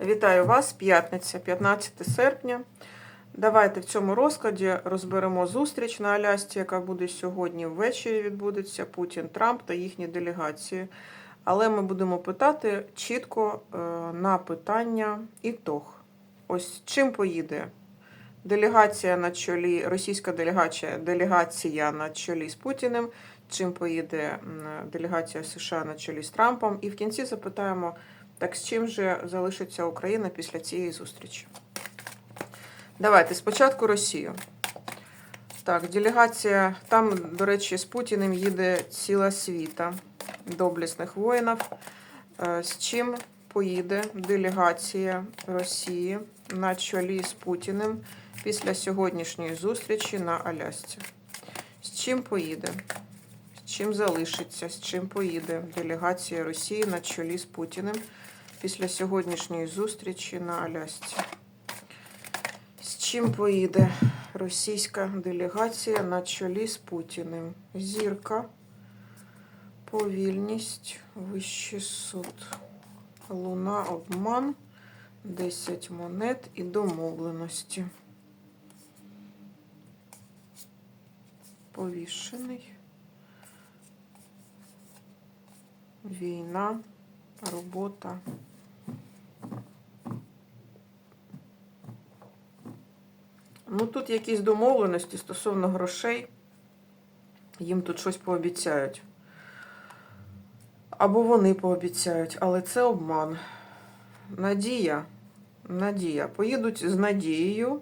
Вітаю вас, п'ятниця, 15 серпня. Давайте в цьому розкладі розберемо зустріч на Алясці, яка буде сьогодні ввечері. Відбудеться Путін, Трамп та їхні делегації. Але ми будемо питати чітко е, на питання ітог. Ось чим поїде делегація на чолі, російська делегація, делегація на чолі з Путіним, чим поїде делегація США на чолі з Трампом. І в кінці запитаємо. Так з чим же залишиться Україна після цієї зустрічі? Давайте спочатку Росію. Так, делегація. Там, до речі, з Путіним їде ціла світа доблесних воїнів. Е, З чим поїде делегація Росії на чолі з Путіним після сьогоднішньої зустрічі на Алясці? З чим поїде? З чим залишиться? З чим поїде делегація Росії на чолі з Путіним? Після сьогоднішньої зустрічі на Алясці. З чим поїде російська делегація на чолі з Путіним? Зірка, повільність, вищий суд, луна, обман, 10 монет і домовленості. Повішений. Війна, робота. Ну, тут якісь домовленості стосовно грошей. Їм тут щось пообіцяють. Або вони пообіцяють, але це обман. Надія. Надія. Поїдуть з надією.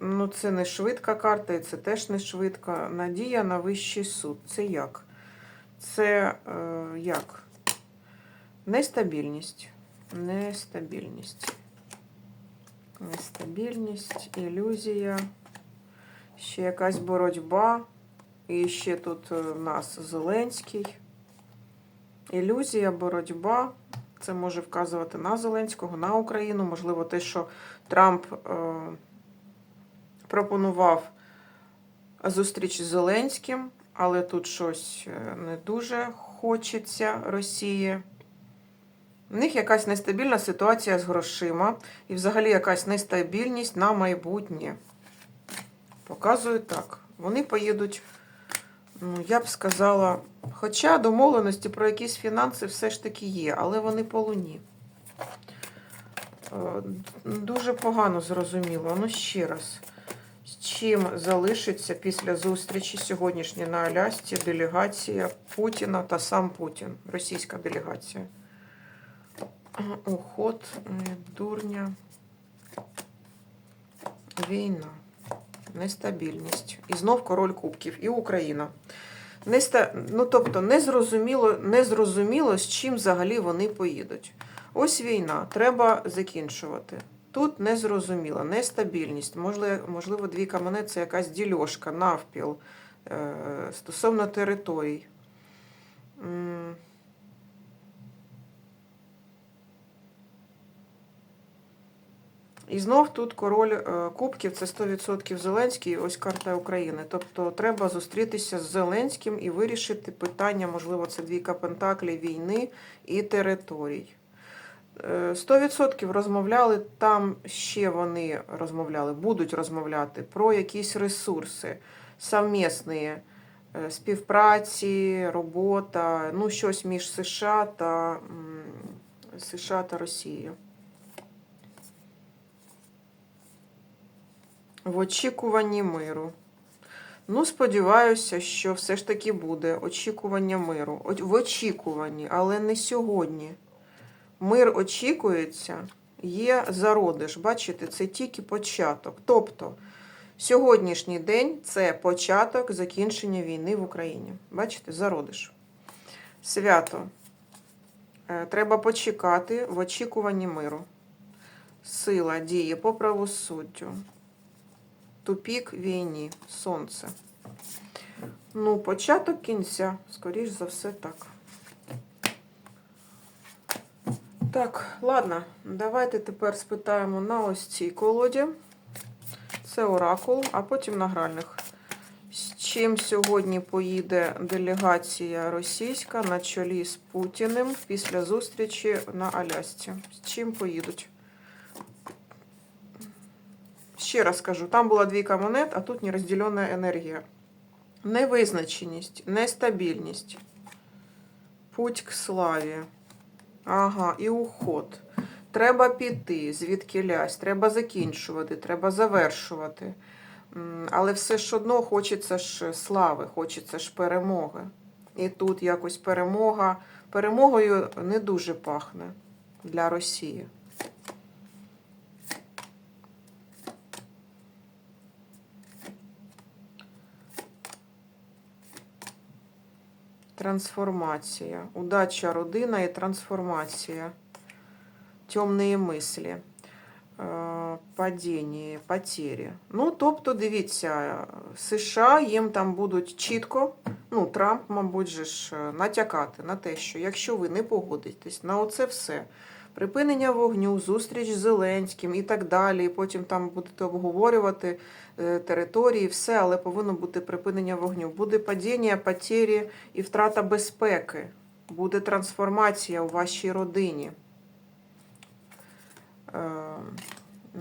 Ну, це не швидка карта, і це теж не швидка. Надія на вищий суд. Це як? Це е, як? Нестабільність. Нестабільність. Нестабільність, ілюзія, ще якась боротьба. І ще тут е, в нас Зеленський. Ілюзія, боротьба. Це може вказувати на Зеленського, на Україну. Можливо, те, що Трамп е, пропонував зустріч з Зеленським, але тут щось е, не дуже хочеться Росії. У них якась нестабільна ситуація з грошима і взагалі якась нестабільність на майбутнє. Показую так. Вони поїдуть, ну, я б сказала, хоча домовленості про якісь фінанси все ж таки є, але вони по луні. Е, Дуже погано зрозуміло. Ну, ще раз. З чим залишиться після зустрічі сьогоднішньої на Алясці делегація Путіна та сам Путін, російська делегація. Уход, е, дурня, війна, нестабільність. І знов король кубків, і Україна. Неста... Ну, тобто, незрозуміло, незрозуміло, з чим взагалі вони поїдуть. Ось війна, треба закінчувати. Тут незрозуміло, нестабільність. Можливо, можливо дві камени це якась дільошка, навпіл е, стосовно територій. І знов тут король е, кубків це 100% Зеленський, ось карта України. Тобто треба зустрітися з Зеленським і вирішити питання, можливо, це двійка пентаклів війни і територій. Е, 100% розмовляли, там ще вони розмовляли, будуть розмовляти про якісь ресурси, совмісні е, співпраці, робота, ну щось між США та, США та Росією. В очікуванні миру. Ну, сподіваюся, що все ж таки буде очікування миру. В очікуванні, але не сьогодні. Мир очікується, є зародиш. Бачите, це тільки початок. Тобто, сьогоднішній день це початок закінчення війни в Україні. Бачите, зародиш. Свято. Е, Треба почекати в очікуванні миру. Сила діє по правосуддю. Тупік війні, сонце. Ну, початок кінця, скоріш за все, так. Так, ладно, давайте тепер спитаємо на ось цій колоді. Це оракул, а потім на гральних. З чим сьогодні поїде делегація російська на чолі з Путіним після зустрічі на Алясці? З чим поїдуть? Ще раз кажу, там була двійка монет, а тут нерозділена енергія. Невизначеність, нестабільність. Путь к славі. Ага, і уход. Треба піти, звідки лясь, треба закінчувати, треба завершувати. Але все ж одно хочеться ж слави, хочеться ж перемоги. І тут якось перемога. Перемогою не дуже пахне для Росії. Трансформація. Удача, родина і трансформація. Темні мислі. Е, Падіння, потері. Ну, тобто, дивіться, США їм там будуть чітко, ну, Трамп, мабуть, же ж е, натякати на те, що якщо ви не погодитесь на оце все, припинення вогню, зустріч з Зеленським і так далі, потім там будете обговорювати е, території, все, але повинно бути припинення вогню. Буде падіння, потері і втрата безпеки. Буде трансформація у вашій родині. Е,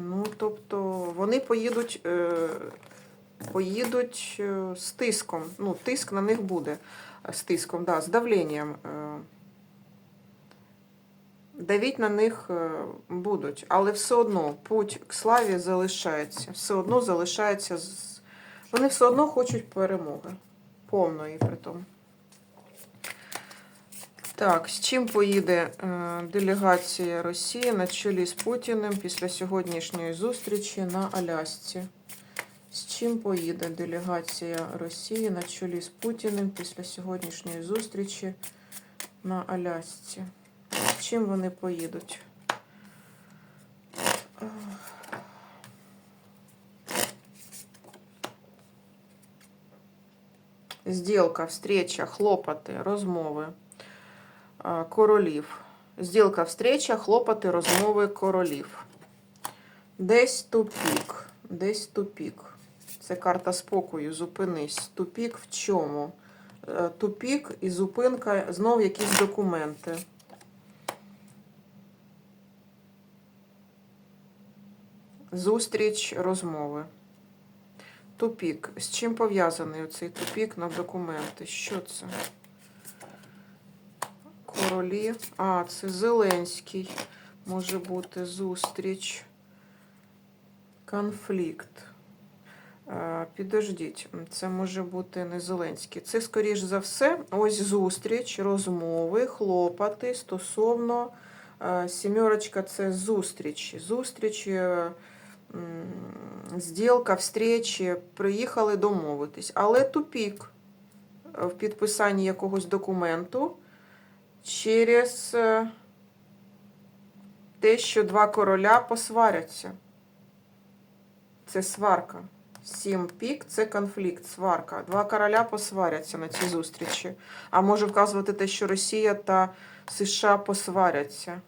Ну, тобто вони поїдуть, е, поїдуть з тиском. Ну, тиск на них буде з тиском, да, з давленням. Давіть на них е, будуть, але все одно путь к славі залишається. Все одно залишається. Вони все одно хочуть перемоги. Повної при тому. Так, з чим поїде е, делегація Росії на чолі з Путіним після сьогоднішньої зустрічі на Алясці? З чим поїде делегація Росії на чолі з Путіним після сьогоднішньої зустрічі на Алясці? Чим вони поїдуть? Зділка, встреча, хлопоти, розмови королів. Зділка, встреча, хлопоти, розмови королів. Десь тупік. Десь тупік. Це карта спокою. Зупинись. Тупік в чому? Е, Тупік і зупинка, знов якісь документи. Зустріч, розмови. Тупік. З чим пов'язаний оцей тупік на документи? Що це? Королі. А, це Зеленський. Може бути зустріч. Конфлікт. Підождіть, це може бути не Зеленський. Це, скоріш за все, ось зустріч, розмови, хлопоти стосовно сімерочка це зустрічі. Зустрічі, зділка, встречі, приїхали домовитись. Але тупік е, в підписанні якогось документу через е, те, що два короля посваряться. Це сварка. Сім пік це конфлікт, сварка. Два короля посваряться на цій зустрічі. А може вказувати те, що Росія та США посваряться.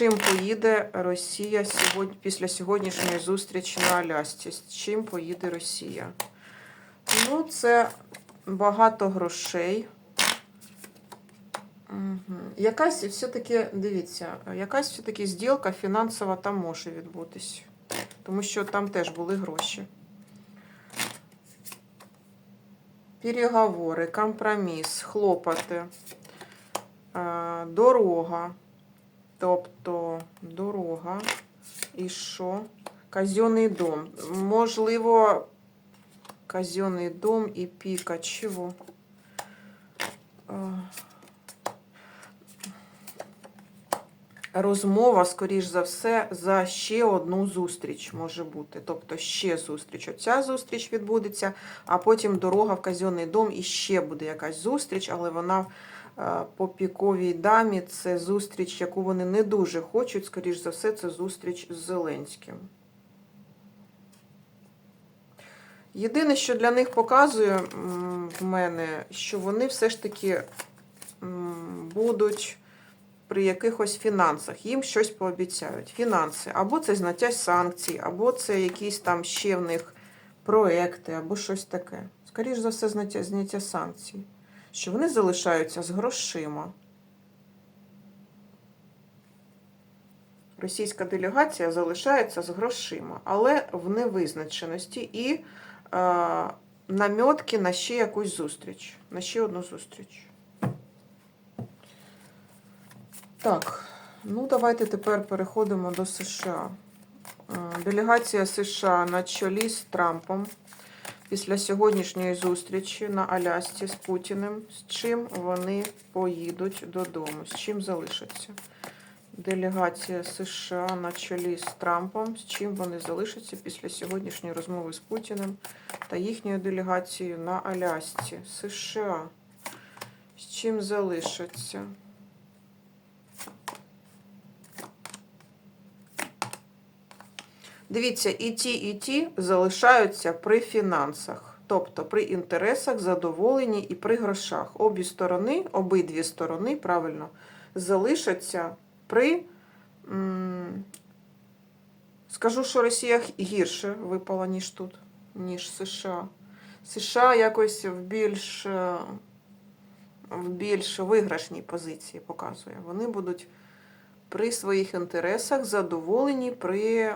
Чим поїде Росія сьогодні, після сьогоднішньої зустрічі на Алясці? З чим поїде Росія? Ну, це багато грошей. Угу. Якась все-таки, дивіться, якась все-таки зділка фінансова там може відбутись. Тому що там теж були гроші. Переговори, компроміс, хлопоти, е, дорога. Тобто дорога. І що? Казенний дом. Можливо, казенний дом і піка. Чого? Е, розмова, скоріш за все, за ще одну зустріч може бути. Тобто ще зустріч. Оця зустріч відбудеться, а потім дорога в казенний дом і ще буде якась зустріч, але вона по піковій дамі це зустріч, яку вони не дуже хочуть. Скоріш за все, це зустріч з Зеленським. Єдине, що для них показує в мене, що вони все ж таки будуть при якихось фінансах. Їм щось пообіцяють. Фінанси. Або це зняття санкцій, або це якісь там ще в них проекти, або щось таке. Скоріше за все, зняття, зняття санкцій. Що вони залишаються з грошима. російська делегація залишається з грошима, але в невизначеності і е, намьотки на ще якусь зустріч, на ще одну зустріч. Так, ну давайте тепер переходимо до США. Е, Делегація США на чолі з Трампом після сьогоднішньої зустрічі на Алясці з Путіним, з чим вони поїдуть додому, з чим залишаться. Делегація США на чолі з Трампом, з чим вони залишаться після сьогоднішньої розмови з Путіним та їхньою делегацією на Алясці. США. З чим залишаться? Дивіться, і ті, і ті залишаються при фінансах, тобто при інтересах, задоволенні і при грошах. Обі сторони, обидві сторони, правильно, залишаться при. Скажу, що Росія гірше випала, ніж тут, ніж США. США якось в більш, в більш виграшній позиції показує. Вони будуть при своїх інтересах задоволені при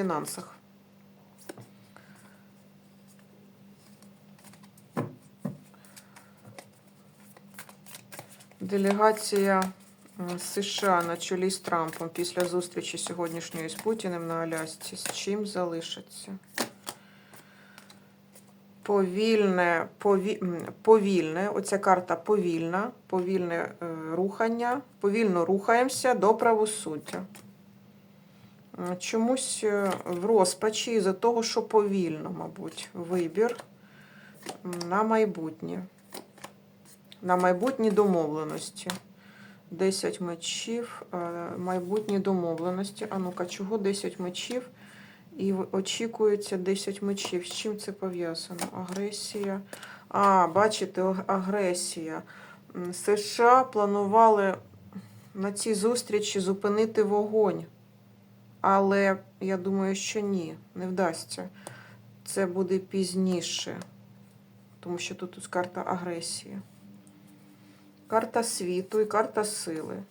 м, фінансах. Делегація США на чолі з Трампом після зустрічі сьогоднішньої з Путіним на Алясці. З чим залишиться? Повільне, пові, повільне, оця карта повільна, повільне е, рухання, повільно рухаємося до правосуддя. Чомусь е, в розпачі із-за того, що повільно, мабуть, вибір на майбутнє. На майбутні домовленості. 10 мечів, е, майбутні домовленості. А ну-ка, чого 10 мечів? І очікується 10 мечів. З чим це пов'язано? Агресія. А, бачите, агресія. США планували на цій зустрічі зупинити вогонь. Але я думаю, що ні, не вдасться. Це буде пізніше. Тому що тут ось карта агресії. Карта світу і карта сили.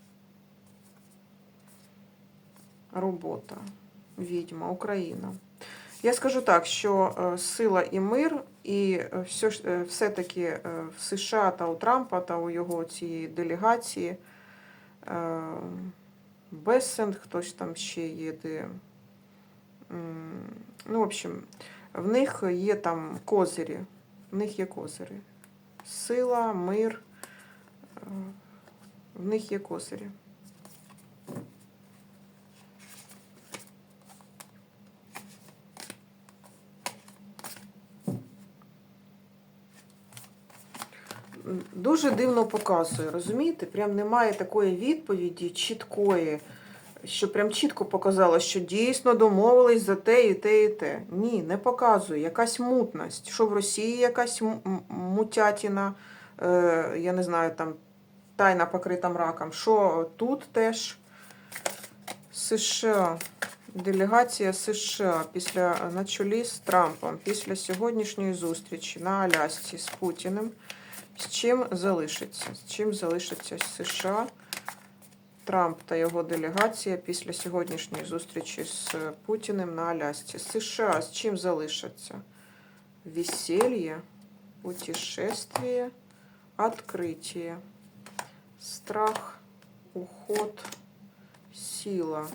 Робота. Відьма, Україна. Я скажу так, що е, сила і мир, і е, е, все-таки в США та у Трампа та у його цієї делегації е, хтось там ще є, де. Ну, в общем, в них є там козирі. В них є козирі. Сила, мир. е, В них є козирі. Дуже дивно показує, розумієте? Прям немає такої відповіді чіткої, що прям чітко показало, що дійсно домовились за те і те, і те. Ні, не показує. Якась мутність. Що в Росії якась мутятіна, е, я не знаю, там тайна покрита мраком. Що тут теж США. Делегація США після на чолі з Трампом після сьогоднішньої зустрічі на Алясці з Путіним. З чим залишиться? З чим залишиться США, Трамп та його делегація після сьогоднішньої зустрічі з Путіним на Алясці? США з чим залишаться? Веселье, путешествие, открытие, страх, уход, сила.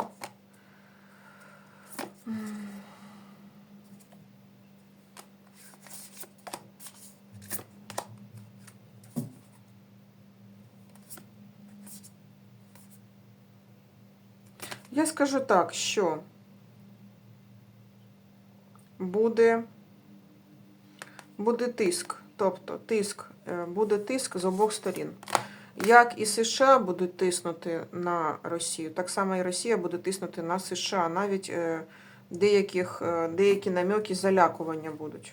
Я скажу так, що буде, буде тиск, тобто тиск, е, буде тиск з обох сторін. Як і США будуть тиснути на Росію, так само і Росія буде тиснути на США. Навіть е, деяких, е, деякі намеки залякування будуть.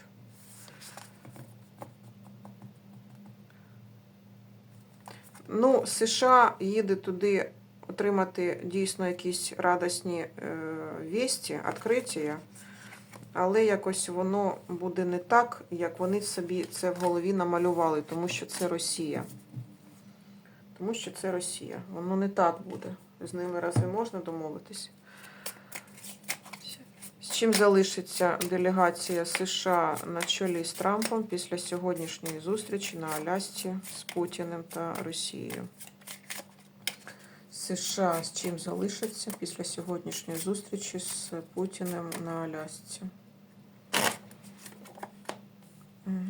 Ну, США їде туди отримати дійсно якісь радісні е, вісті, відкриття, але якось воно буде не так, як вони собі це в голові намалювали, тому що це Росія. Тому що це Росія. Воно не так буде. З ними разве можна домовитись? З чим залишиться делегація США на чолі з Трампом після сьогоднішньої зустрічі на Алясці з Путіним та Росією? США з чим залишиться після сьогоднішньої зустрічі з Путіним на Алясці?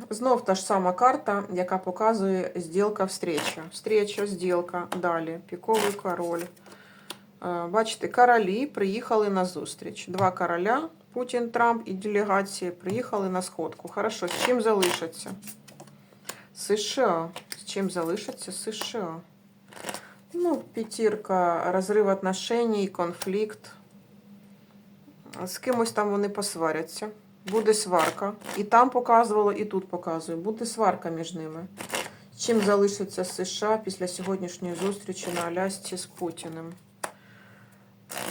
Знов та ж сама карта, яка показує зділка встреча. Встреча, зділка, далі, піковий король. Е, Бачите, королі приїхали на зустріч. Два короля, Путін, Трамп і делегації приїхали на сходку. Хорошо, з чим залишаться? США. З чим залишаться США? Ну, п'ятірка, розрив отношений, конфлікт. З кимось там вони посваряться. Буде сварка. І там показувало, і тут показує. Буде сварка між ними. Чим залишиться США після сьогоднішньої зустрічі на Алясці з Путіним?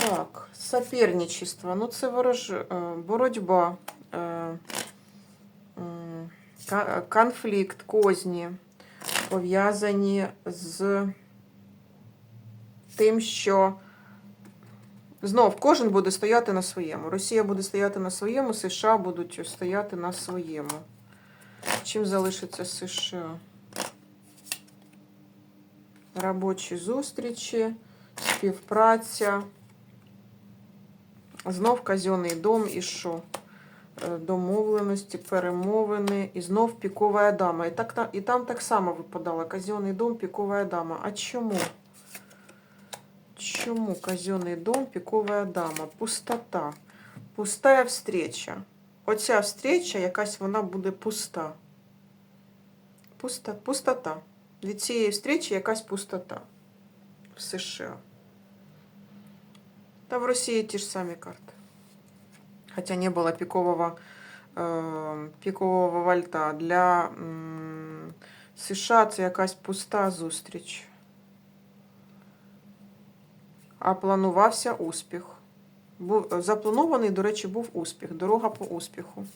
Так, соперничество. Ну, це ворож... е, боротьба, е, конфлікт, козні, пов'язані з тим, що знов кожен буде стояти на своєму. Росія буде стояти на своєму, США будуть стояти на своєму. Чим залишиться США? Робочі зустрічі, співпраця. Знов казенний дом і що? Е, Домовленості, перемовини, і знов пікова дама. І, так, і там так само випадало. Казенний дом, пікова дама. А чому? Чому казенний дом, пікова дама? Пустота. Пустая встреча. Оця встреча, якась вона буде пуста. Пуста, пустота. Від цієї встречі якась пустота в США. Та в Росії ті ж самі карти. Хотя не было пикового, э, пікового вальта. Для м, США це якась пуста зустріч. А планувався успіх. Був, запланований, до речі, був успіх. Дорога по успіху.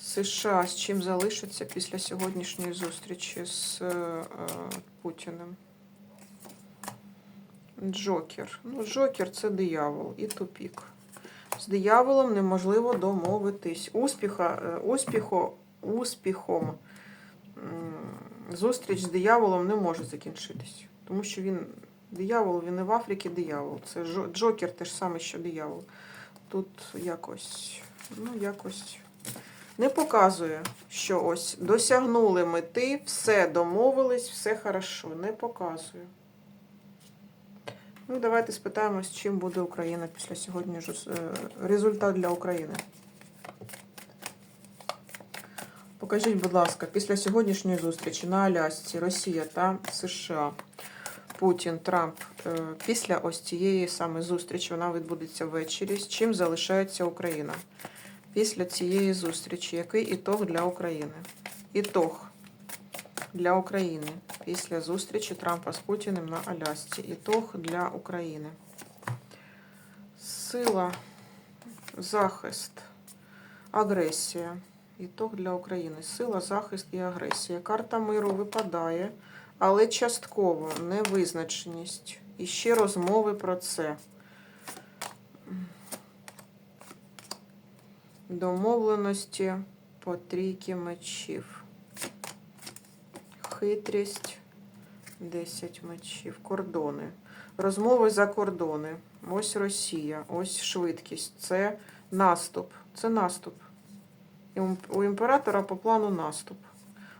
США з чим залишиться після сьогоднішньої зустрічі з е, е, Путіним? Джокер. Ну, Джокер це диявол і тупік. З дияволом неможливо домовитись. Успіха, е, успіху, успіхом зустріч з дияволом не може закінчитись. Тому що він диявол, він і в Африці диявол. Це Джокер те ж саме, що диявол. Тут якось, ну, якось не показує, що ось досягнули мети, все домовились, все хорошо. Не показує. Ну, давайте спитаємось, чим буде Україна після сьогодні е, результат для України. Покажіть, будь ласка, після сьогоднішньої зустрічі на Алясці Росія та США, Путін, Трамп. е, Після ось цієї саме зустрічі вона відбудеться ввечері. З чим залишається Україна? Після цієї зустрічі, який ітог для України? Ітог для України після зустрічі Трампа з Путіним на Алясці. Ітог для України. Сила, захист, агресія. Ітог для України. Сила, захист і агресія. Карта миру випадає, але частково невизначеність. І ще розмови про це. Домовленості по трійки мечів. Хитрість. 10 мечів. Кордони. Розмови за кордони. Ось Росія, ось швидкість. Це наступ. Це наступ. У- імператора по плану наступ.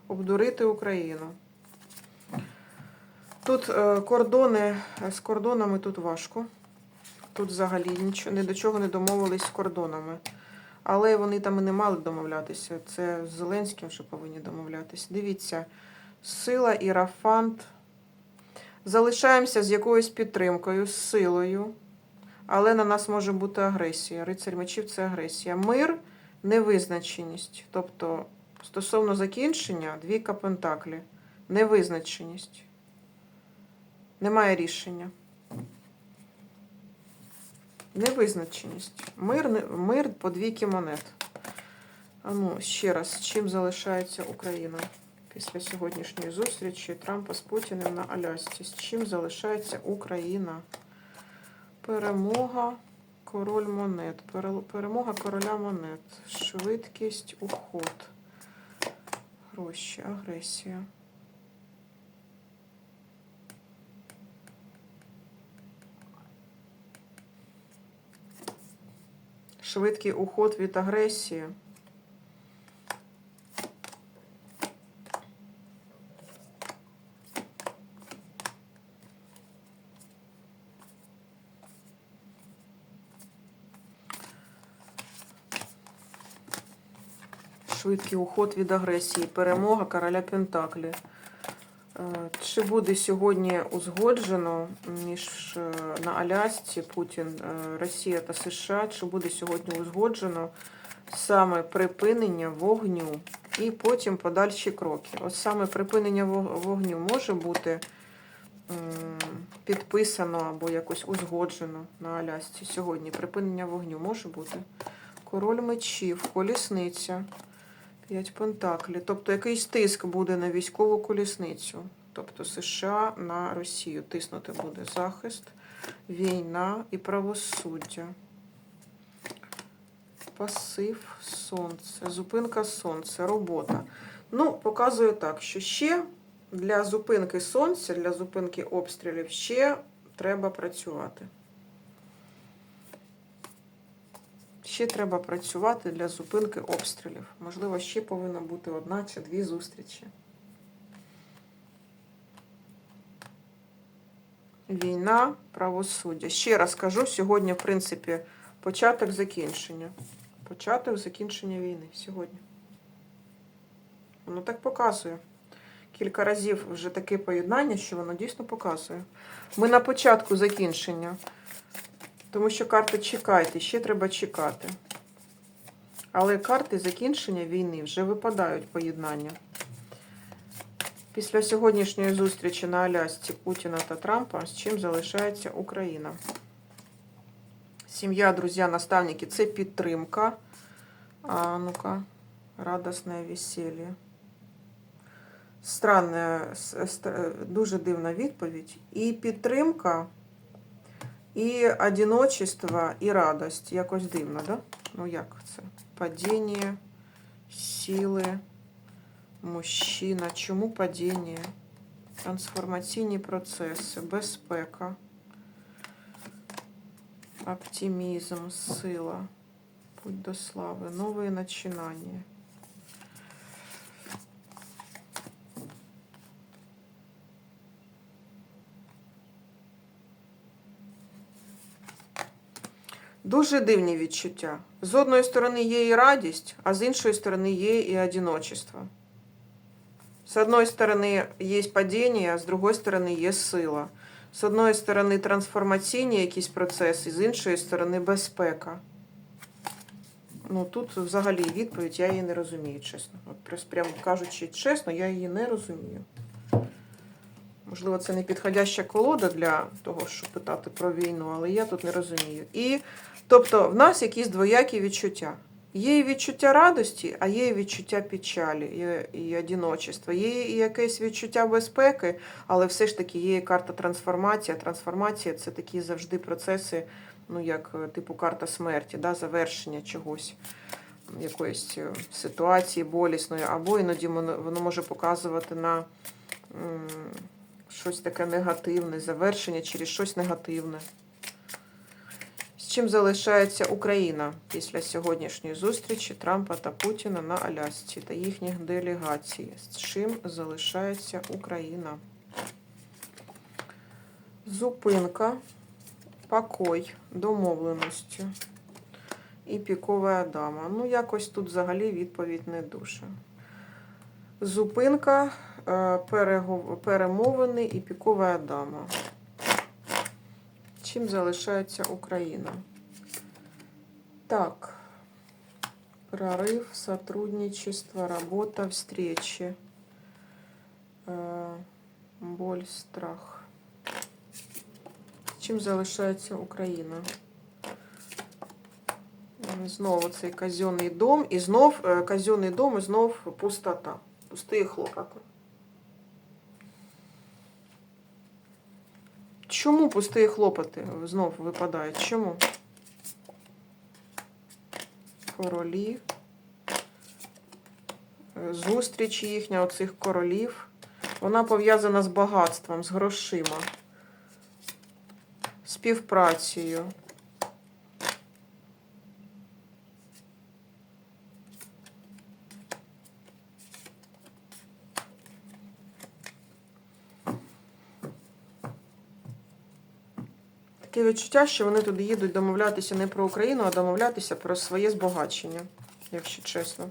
Обдурити Україну. Тут е, кордони, е, з кордонами тут важко. Тут взагалі нічого, ні до чого не домовились з кордонами. Але вони там і не мали домовлятися. Це з Зеленським вже повинні домовлятися. Дивіться, сила, ірафант. Залишаємося з якоюсь підтримкою, з силою. Але на нас може бути агресія. Рицарь мечів це агресія. Мир, невизначеність. Тобто, стосовно закінчення, двійка пентаклі. Невизначеність. Немає рішення. Невизначеність. Мир, мир по двійки монет. А ну, ще раз, чим залишається Україна після сьогоднішньої зустрічі Трампа з Путіним на Алясці. З чим залишається Україна? Перемога, король монет. Перемога короля монет. Швидкість, уход. Гроші, агресія. Швидкий уход від агресії. Швидкий уход від агресії. Перемога короля Пентаклі. Е, Чи буде сьогодні узгоджено між е, на Алясці Путін, е, Росія та США? Чи буде сьогодні узгоджено саме припинення вогню і потім подальші кроки? Ось саме припинення вогню може бути підписано або якось узгоджено на Алясці сьогодні. Припинення вогню може бути. Король мечів, колісниця. П'ять пентаклів. Тобто якийсь тиск буде на військову колісницю. Тобто США на Росію тиснути буде захист, війна і правосуддя. Пасив, сонце, зупинка сонця, робота. Ну, показує так, що ще для зупинки сонця, для зупинки обстрілів ще треба працювати. Ще треба працювати для зупинки обстрілів. Можливо, ще повинна бути одна чи дві зустрічі. Війна, правосуддя. Ще раз кажу, сьогодні, в принципі, початок закінчення. Початок закінчення війни сьогодні. Воно так показує. Кілька разів вже таке поєднання, що воно дійсно показує. Ми на початку закінчення. Тому що карти чекайте, ще треба чекати. Але карти закінчення війни вже випадають поєднання. Після сьогоднішньої зустрічі на Алясці Путіна та Трампа, з чим залишається Україна. Сім'я, друзі, наставники це підтримка. А ну-ка, радосне весілля. Странна, дуже дивна відповідь. І підтримка. І одиночество, і радость. Якось дивно, да? Ну як це? Падіння, сили, мужчина. Чому падіння? Трансформаційні процеси, безпека, оптимізм, сила, путь до слави, новые начинания. Дуже дивні відчуття. З одної сторони є і радість, а з іншої сторони є і одиночество. З одної сторони є падіння, а з другої сторони є сила. З одної сторони трансформаційні якісь процеси, з іншої сторони безпека. Ну тут взагалі відповідь, я її не розумію, чесно. От прям- кажучи чесно, я її не розумію. Можливо, це не підходяща колода для того, щоб питати про війну, але я тут не розумію. І тобто в нас якісь двоякі відчуття. Є і відчуття радості, а є і відчуття печалі і, і одиночества. Є і якесь відчуття безпеки, але все ж таки є і карта трансформація. Трансформація це такі завжди процеси, ну як е, типу карта смерті, да, завершення чогось, якоїсь е, ситуації болісної, або іноді воно, може показувати на щось таке негативне, завершення через щось негативне. З чим залишається Україна після сьогоднішньої зустрічі Трампа та Путіна на Алясці та їхніх делегацій? З чим залишається Україна? Зупинка, покой, домовленості і пікова дама. Ну, якось тут взагалі відповідь не дуже. Зупинка, перемовини і пікова дама. Чим залишається Україна? Так. Прорыв, сотрудничество, работа, встречи. Э, Боль, страх. Чим залишається Україна? Знову цей казенний дом, і знов е, казенний дом, і знов пустота. Пустые хлопоти. Чому пусті хлопоти знов випадають? Чому? Королі. Зустріч їхня оцих королів. Вона пов'язана з багатством, з грошима, співпрацею. Таке відчуття, що вони туди їдуть домовлятися не про Україну, а домовлятися про своє збагачення, якщо чесно.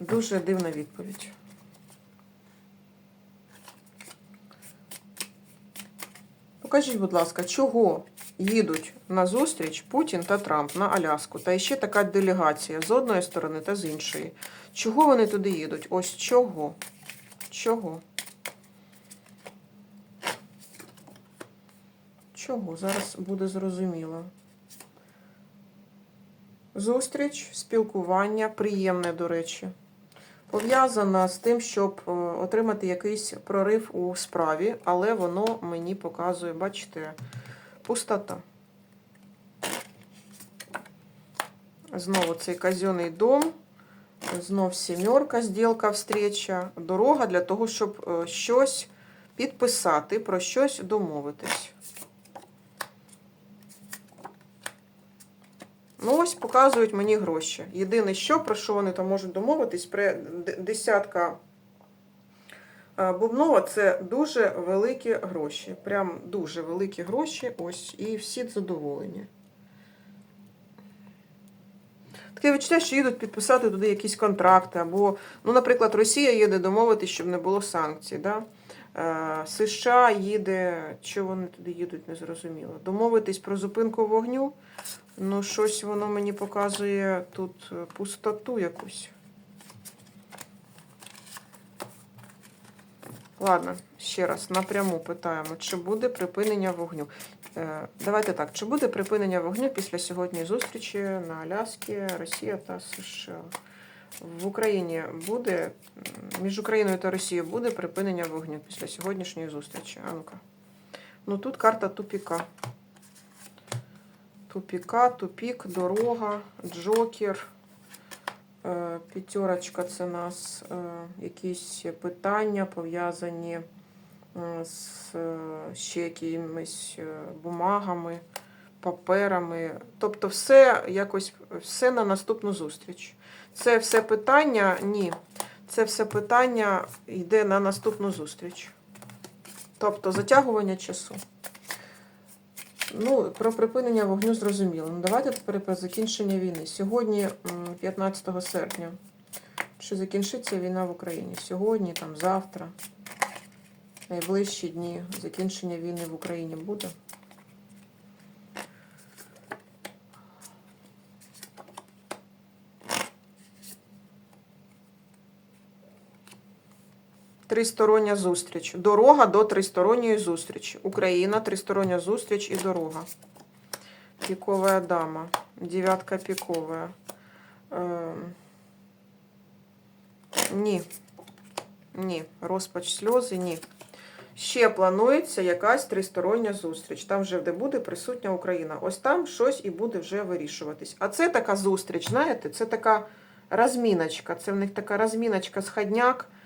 Дуже дивна відповідь. Покажіть, будь ласка, чого їдуть на зустріч Путін та Трамп на Аляску? Та ще така делегація з одної сторони та з іншої. Чого вони туди їдуть? Ось чого? Чого? Чого? Зараз буде зрозуміло. Зустріч, спілкування, приємне, до речі, пов'язана з тим, щоб е, отримати якийсь прорив у справі, але воно мені показує, бачите, пустота. Знову цей казенний дом, знов сімерка, зділка, встреча, дорога для того, щоб е, щось підписати, про щось домовитись. Ну, ось показують мені гроші. Єдине, що про що вони там можуть домовитись, при десятка е, бубнова це дуже великі гроші. Прям дуже великі гроші. Ось, і всі задоволені. Таке відчуття, що їдуть підписати туди якісь контракти, або, ну, наприклад, Росія їде домовитись, щоб не було санкцій. Да? Е, США їде, що вони туди їдуть, не зрозуміло. Домовитись про зупинку вогню. Ну, щось воно мені показує тут е, пустоту якусь. Ладно, ще раз напряму питаємо, чи буде припинення вогню. Е, Давайте так, чи буде припинення вогню після сьогоднішньої зустрічі на Аляскі, Росія та США? В Україні буде, між Україною та Росією буде припинення вогню після сьогоднішньої зустрічі. А ну-ка. Ну тут карта тупіка. Тупіка, тупік, дорога, джокер. Е, П'ятерочка це у нас е, якісь питання пов'язані е, з ще якимись бумагами, паперами. Тобто все якось все на наступну зустріч. Це все питання, ні. Це все питання йде на наступну зустріч. Тобто затягування часу. Ну, про припинення вогню зрозуміло. Ну, давайте тепер про закінчення війни. Сьогодні, м, 15 серпня, чи закінчиться війна в Україні? Сьогодні, там, завтра, найближчі дні закінчення війни в Україні буде. Тристороння зустріч. Дорога до тристоронньої зустрічі. Україна, тристороння зустріч і дорога. Піковая дама. Дев'ятка піковая. Ем. Ні. Ні. Розпач сльози, ні. Ще планується якась тристороння зустріч. Там вже де буде присутня Україна. Ось там щось і буде вже вирішуватись. А це така зустріч, знаєте, це така розміночка. Це в них така розміночка, сходняк е,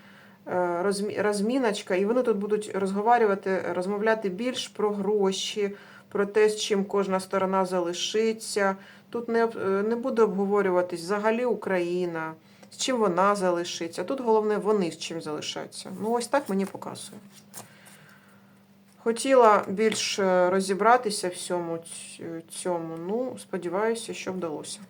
розміночка, і вони тут будуть розговорювати, розмовляти більш про гроші, про те, з чим кожна сторона залишиться. Тут не, е, не буде обговорюватись взагалі Україна, з чим вона залишиться. Тут головне вони з чим залишаться. Ну, ось так мені показує. Хотіла більш е, розібратися всьому ць- цьому. Ну, сподіваюся, що вдалося.